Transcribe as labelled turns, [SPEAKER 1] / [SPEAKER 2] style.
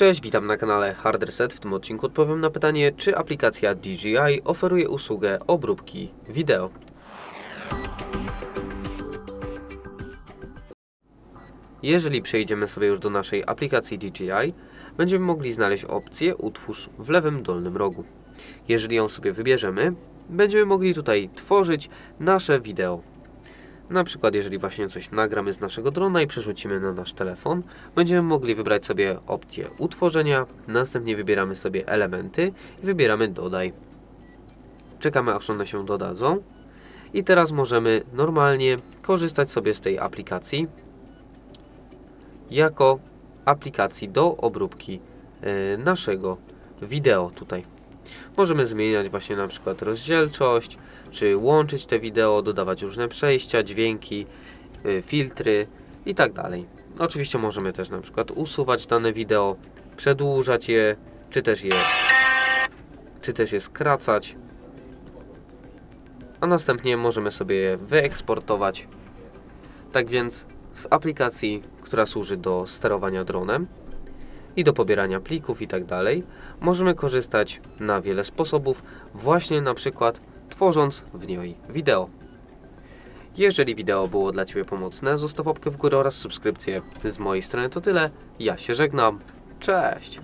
[SPEAKER 1] Cześć, witam na kanale Hard Reset. W tym odcinku odpowiem na pytanie, czy aplikacja DJI oferuje usługę obróbki wideo. Jeżeli przejdziemy sobie już do naszej aplikacji DJI, będziemy mogli znaleźć opcję Utwórz w lewym dolnym rogu. Jeżeli ją sobie wybierzemy, będziemy mogli tutaj tworzyć nasze wideo. Na przykład, jeżeli właśnie coś nagramy z naszego drona i przerzucimy na nasz telefon, będziemy mogli wybrać sobie opcję utworzenia, następnie wybieramy sobie elementy i wybieramy dodaj. Czekamy aż one się dodadzą i teraz możemy normalnie korzystać sobie z tej aplikacji jako aplikacji do obróbki e, naszego wideo tutaj. Możemy zmieniać właśnie na przykład rozdzielczość, czy łączyć te wideo, dodawać różne przejścia, dźwięki, y, filtry i tak dalej. Oczywiście możemy też na przykład usuwać dane wideo, przedłużać je, czy też je, czy też je skracać. A następnie możemy sobie je wyeksportować. Tak więc z aplikacji, która służy do sterowania dronem, i do pobierania plików i tak możemy korzystać na wiele sposobów, właśnie na przykład tworząc w niej wideo. Jeżeli wideo było dla Ciebie pomocne, zostaw łapkę w górę oraz subskrypcję. Z mojej strony to tyle. Ja się żegnam. Cześć!